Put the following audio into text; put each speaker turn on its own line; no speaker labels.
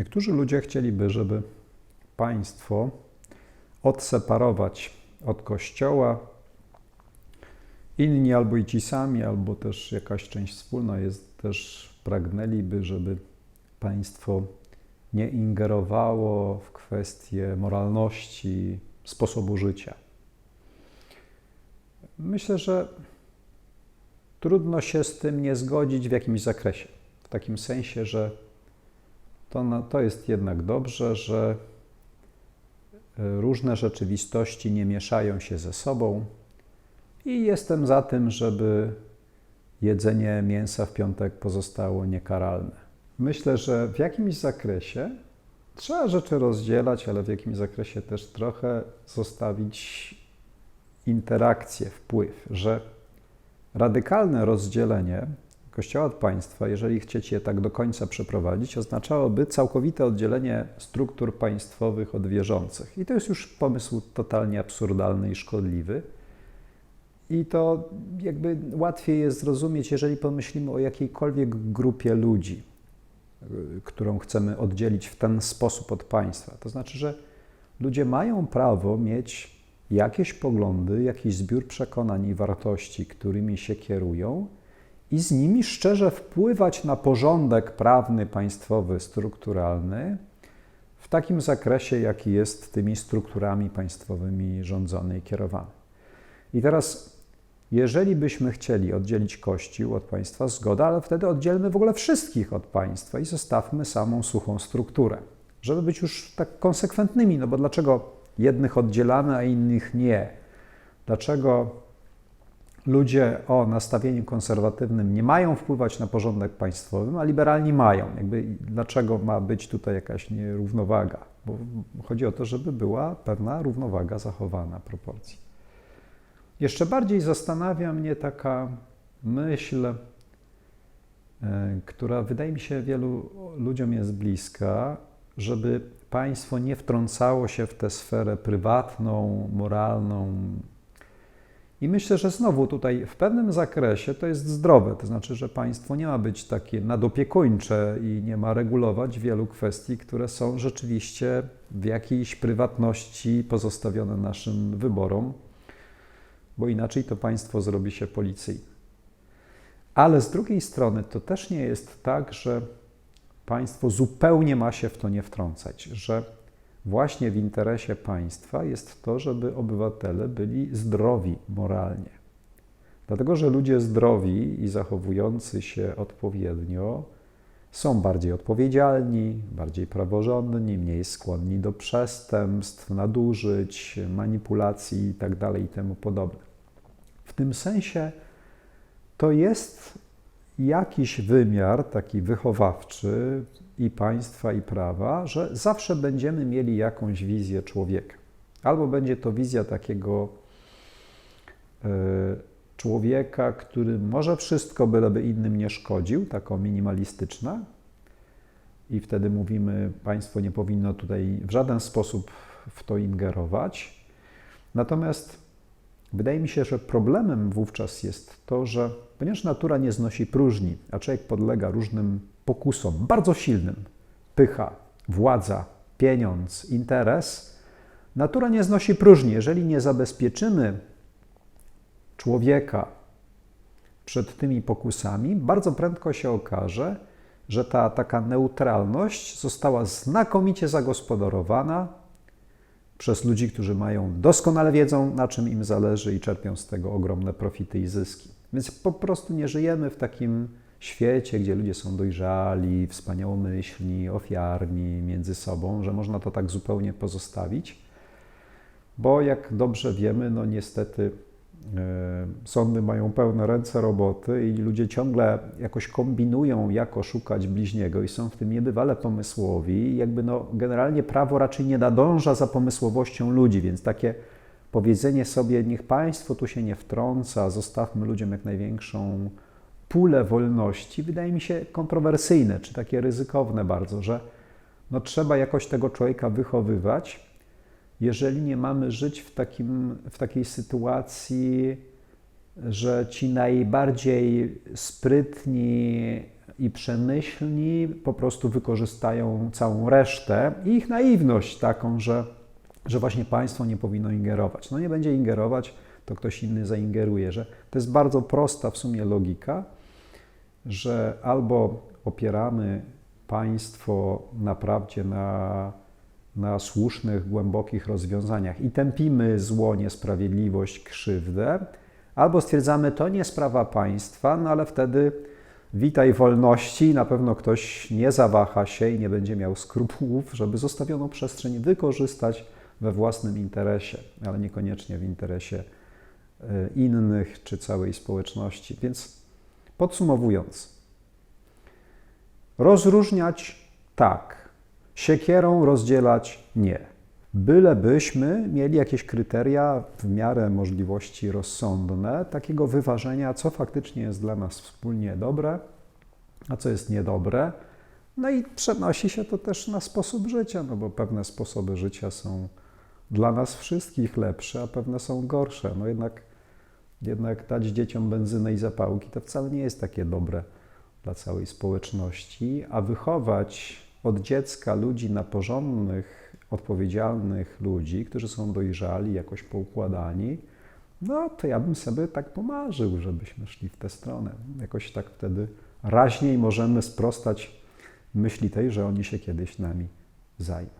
Niektórzy ludzie chcieliby, żeby państwo odseparować od Kościoła. Inni albo i ci sami, albo też jakaś część wspólna jest też pragnęliby, żeby państwo nie ingerowało w kwestie moralności, sposobu życia. Myślę, że trudno się z tym nie zgodzić w jakimś zakresie. W takim sensie, że to, to jest jednak dobrze, że e, różne rzeczywistości nie mieszają się ze sobą i jestem za tym, żeby jedzenie mięsa w piątek pozostało niekaralne. Myślę, że w jakimś zakresie trzeba rzeczy rozdzielać, ale w jakimś zakresie też trochę zostawić interakcję, wpływ, że radykalne rozdzielenie Kościoła od państwa, jeżeli chcecie je tak do końca przeprowadzić, oznaczałoby całkowite oddzielenie struktur państwowych od wierzących. I to jest już pomysł totalnie absurdalny i szkodliwy. I to jakby łatwiej jest zrozumieć, jeżeli pomyślimy o jakiejkolwiek grupie ludzi, którą chcemy oddzielić w ten sposób od państwa. To znaczy, że ludzie mają prawo mieć jakieś poglądy, jakiś zbiór przekonań i wartości, którymi się kierują, i z nimi szczerze wpływać na porządek prawny, państwowy, strukturalny w takim zakresie, jaki jest tymi strukturami państwowymi rządzony i kierowany. I teraz, jeżeli byśmy chcieli oddzielić Kościół od państwa, zgoda, ale wtedy oddzielmy w ogóle wszystkich od państwa i zostawmy samą suchą strukturę, żeby być już tak konsekwentnymi, no bo dlaczego jednych oddzielamy, a innych nie? Dlaczego ludzie o nastawieniu konserwatywnym nie mają wpływać na porządek państwowy, a liberalni mają. Jakby dlaczego ma być tutaj jakaś nierównowaga? Bo chodzi o to, żeby była pewna równowaga zachowana, proporcji. Jeszcze bardziej zastanawia mnie taka myśl, e, która wydaje mi się wielu ludziom jest bliska, żeby państwo nie wtrącało się w tę sferę prywatną, moralną, i myślę, że znowu tutaj w pewnym zakresie to jest zdrowe, to znaczy, że państwo nie ma być takie nadopiekuńcze i nie ma regulować wielu kwestii, które są rzeczywiście w jakiejś prywatności pozostawione naszym wyborom, bo inaczej to państwo zrobi się policyjne. Ale z drugiej strony to też nie jest tak, że państwo zupełnie ma się w to nie wtrącać, że właśnie w interesie państwa jest to, żeby obywatele byli zdrowi moralnie. Dlatego, że ludzie zdrowi i zachowujący się odpowiednio są bardziej odpowiedzialni, bardziej praworządni, mniej skłonni do przestępstw, nadużyć, manipulacji itd. Tak i temu podobne. W tym sensie to jest jakiś wymiar taki wychowawczy, i państwa, i prawa, że zawsze będziemy mieli jakąś wizję człowieka. Albo będzie to wizja takiego e, człowieka, który może wszystko, byleby innym nie szkodził, taką minimalistyczna. I wtedy mówimy, państwo nie powinno tutaj w żaden sposób w to ingerować. Natomiast wydaje mi się, że problemem wówczas jest to, że ponieważ natura nie znosi próżni, a człowiek podlega różnym pokusom bardzo silnym pycha, władza, pieniądz, interes, natura nie znosi próżni. Jeżeli nie zabezpieczymy człowieka przed tymi pokusami, bardzo prędko się okaże, że ta taka neutralność została znakomicie zagospodarowana przez ludzi, którzy mają doskonale wiedzą, na czym im zależy i czerpią z tego ogromne profity i zyski. Więc po prostu nie żyjemy w takim świecie, gdzie ludzie są dojrzali, wspaniałomyślni, ofiarni między sobą, że można to tak zupełnie pozostawić, bo jak dobrze wiemy, no niestety sądy mają pełne ręce roboty i ludzie ciągle jakoś kombinują, jak oszukać bliźniego i są w tym niebywale pomysłowi. Jakby no, generalnie prawo raczej nie nadąża za pomysłowością ludzi, więc takie powiedzenie sobie, niech państwo tu się nie wtrąca, zostawmy ludziom jak największą pulę wolności wydaje mi się kontrowersyjne, czy takie ryzykowne bardzo, że no trzeba jakoś tego człowieka wychowywać, jeżeli nie mamy żyć w, takim, w takiej sytuacji że ci najbardziej sprytni i przemyślni po prostu wykorzystają całą resztę i ich naiwność taką, że, że właśnie państwo nie powinno ingerować. No nie będzie ingerować, to ktoś inny zaingeruje, że to jest bardzo prosta w sumie logika, że albo opieramy państwo naprawdę na, na słusznych, głębokich rozwiązaniach i tępimy zło, niesprawiedliwość, krzywdę, albo stwierdzamy, to nie sprawa państwa, no ale wtedy witaj wolności, na pewno ktoś nie zawaha się i nie będzie miał skrupułów, żeby zostawioną przestrzeń wykorzystać we własnym interesie, ale niekoniecznie w interesie y, innych czy całej społeczności. Więc podsumowując, rozróżniać tak, siekierą rozdzielać nie. Bylebyśmy mieli jakieś kryteria w miarę możliwości rozsądne, takiego wyważenia, co faktycznie jest dla nas wspólnie dobre, a co jest niedobre. No i przenosi się to też na sposób życia, no bo pewne sposoby życia są dla nas wszystkich lepsze, a pewne są gorsze. No jednak, jednak dać dzieciom benzynę i zapałki to wcale nie jest takie dobre dla całej społeczności, a wychować od dziecka ludzi na porządnych, odpowiedzialnych ludzi, którzy są dojrzali, jakoś poukładani, no to ja bym sobie tak pomarzył, żebyśmy szli w tę stronę. Jakoś tak wtedy raźniej możemy sprostać myśli tej, że oni się kiedyś nami zajmą.